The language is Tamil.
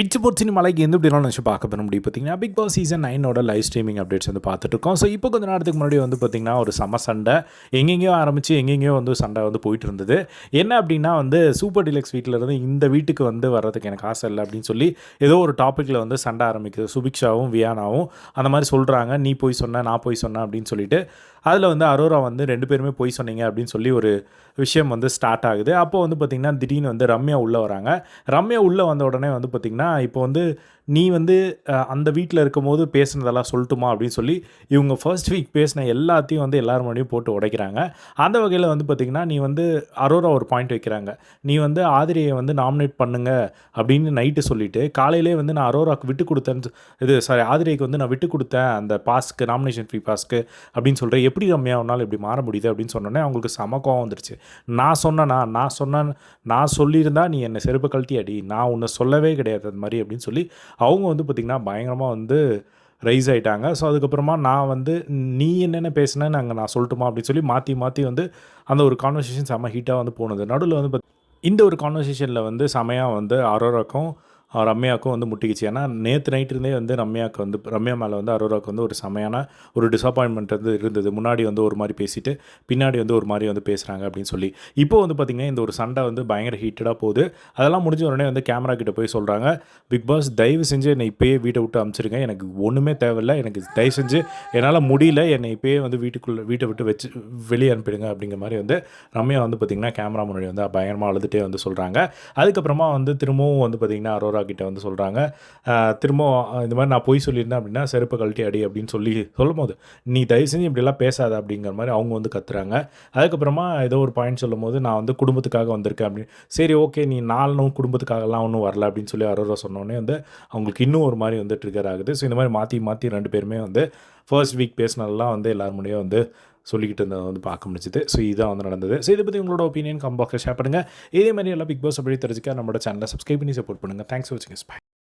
இட்ஸ் போட் சினிமாலைக்கு எந்த இப்படிலாம் நினச்சி பார்க்க பண்ண முடியும் பார்த்தீங்கன்னா பிக் பாஸ் சீசன் நைனோட லைவ் ஸ்ட்ரீமிங் அப்டேட்ஸ் வந்து பார்த்துட்ருக்கோம் ஸோ இப்போ கொஞ்ச நேரத்துக்கு முன்னாடி வந்து பார்த்திங்கன்னா ஒரு சம சண்டை எங்கெங்கேயோ ஆரம்பித்து எங்கெங்கேயோ வந்து சண்டை வந்து போயிட்டு இருந்தது என்ன அப்படின்னா வந்து சூப்பர் டிலக்ஸ் வீட்டில் இருந்து இந்த வீட்டுக்கு வந்து வர்றதுக்கு எனக்கு ஆசை இல்லை அப்படின்னு சொல்லி ஏதோ ஒரு டாப்பிக்கில் வந்து சண்டை ஆரம்பிக்குது. சுபிக்ஷாவும் வியானாவும் அந்த மாதிரி சொல்கிறாங்க நீ போய் சொன்ன நான் போய் சொன்னேன் அப்படின்னு சொல்லிட்டு அதில் வந்து அரோரா வந்து ரெண்டு பேருமே போய் சொன்னீங்க அப்படின்னு சொல்லி ஒரு விஷயம் வந்து ஸ்டார்ட் ஆகுது. அப்போ வந்து பார்த்திங்கன்னா திடீர்னு வந்து ரம்யா உள்ளே வராங்க. ரம்யா உள்ளே வந்த உடனே வந்து பார்த்திங்கன்னா இப்போ வந்து நீ வந்து அந்த வீட்டில் இருக்கும்போது பேசுனதெல்லாம் சொல்லட்டுமா அப்படின்னு சொல்லி இவங்க ஃபர்ஸ்ட் வீக் பேசின எல்லாத்தையும் வந்து எல்லாரும் முன்னாடியும் போட்டு உடைக்கிறாங்க. அந்த வகையில் வந்து பார்த்திங்கன்னா நீ வந்து அரோரா ஒரு பாயிண்ட் வைக்கிறாங்க. நீ வந்து ஆதிரியை வந்து நாமினேட் பண்ணுங்க அப்படின்னு நைட்டு சொல்லிட்டு காலையிலே வந்து நான் அரோராக்கு விட்டு கொடுத்தேன்னு இது சாரி ஆதிரியைக்கு வந்து நான் விட்டு கொடுத்தேன் அந்த பாஸ்க்கு நாமினேஷன் ஃப்ரீ பாஸ்க்கு அப்படின்னு சொல்கிறேன் எப்படி ரம்யா உன்னால் இப்படி மாற முடியுது? அப்படின்னு சொன்னோன்னே அவங்களுக்கு சம கோவம் வந்துருச்சு. நான் சொன்னேனா நான் சொன்ன நான் சொல்லியிருந்தா நீ என்னை செருப்பு கழட்டி அடி நான் உன்னை சொல்லவே கிடையாது அது மாதிரி அப்படின்னு சொல்லி அவங்க வந்து பார்த்திங்கன்னா பயங்கரமாக வந்து ரைஸ் ஆகிட்டாங்க ஸோ அதுக்கப்புறமா நான் வந்து நீ என்னென்ன பேசுனேன்னு அங்கே நான் சொல்லட்டுமா? அப்படின்னு சொல்லி மாற்றி மாற்றி வந்து அந்த ஒரு கான்வர்சேஷன் செம்ம ஹீட்டாக வந்து போனது. நடுவில் வந்து இந்த ஒரு கான்வர்சேஷனில் வந்து செமையாக வந்து அரோராக்கும் ரம்யாவுக்கும் வந்து முட்டிக்கிச்சு. ஏன்னா நேற்று நைட்டுருந்தே வந்து ரம்யாவுக்கு வந்து ரம்யா மேலே வந்து அரோராவுக்கு வந்து ஒரு செமையான ஒரு டிசப்பாயின்மெண்ட் வந்து இருந்தது. முன்னாடி வந்து ஒரு மாதிரி பேசிட்டு பின்னாடி வந்து ஒரு மாதிரி வந்து பேசுகிறாங்க அப்படின்னு சொல்லி. இப்போ வந்து பார்த்திங்கன்னா இந்த ஒரு சண்டை வந்து பயங்கர ஹீட்டடாக போகுது. அதெல்லாம் முடிஞ்ச உடனே வந்து கேமரா கிட்ட போய் சொல்கிறாங்க பிக் பாஸ் தயவு செஞ்சு என்னை இப்போயே வீட்டை விட்டு அனுப்பிச்சிருங்க எனக்கு ஒன்றுமே தேவையில்லை. எனக்கு தயவு செஞ்சு என்னால் முடியல. என்னை இப்போயே வந்து வீட்டுக்குள்ளே வீட்டை விட்டு வச்சு வெளியே அனுப்பிடுங்க. அப்படிங்கிற மாதிரி வந்து ரம்யா வந்து பார்த்திங்கன்னா கேமரா முன்னாடி வந்து பயங்கரமாக அழுதுகிட்டே வந்து சொல்கிறாங்க அதுக்கப்புறமா வந்து திரும்பவும் வந்து பார்த்திங்கன்னா அரோரா கிட்ட வந்து சொல்கிறாங்க திரும்பவும் இந்த மாதிரி நான் பொய் சொல்லியிருந்தேன் அப்படின்னா செருப்பு கழட்டி அடி அப்படின்னு சொல்லி சொல்லும் போது நீ தயவு செஞ்சு இப்படிலாம் பேசாத அப்படிங்கிற மாதிரி அவங்க வந்து கத்துறாங்க. அதுக்கப்புறமா ஏதோ ஒரு பாயிண்ட் சொல்லும் போது நான் வந்து குடும்பத்துக்காக வந்திருக்கேன் அப்படின்னு சரி ஓகே நீ நாலும் குடும்பத்துக்காகலாம் ஒன்றும் வரல அப்படின்னு சொல்லி அரோரா சொன்னோடனே வந்து அவங்களுக்கு இன்னும் ஒரு மாதிரி வந்து ட்ரிகர் ஆகுது. ஸோ இந்த மாதிரி மாற்றி மாற்றி ரெண்டு பேருமே வந்து ஃபர்ஸ்ட் வீக் பேசினதெல்லாம் வந்து எல்லார் முன்னாடியே வந்து சொல்லிக்கிட்டு இருந்ததை வந்து பார்க்க முடிஞ்சுது. ஸோ இதான் வந்து நடந்தது. ஸோ இதை பற்றி உங்களோட ஒப்பீனியன் கம்பாக்ஸில் ஷேர் பண்ணுங்கள் இதே மாதிரி எல்லாம் பிக் பாஸ் அப்படி தெரிஞ்சுக்க நம்மளோட சேனலை சப்ஸ்கிரைப் பண்ணி சப்போர்ட் பண்ணுங்கள் தேங்க்ஸ் ஃபார் வாட்சிங் பை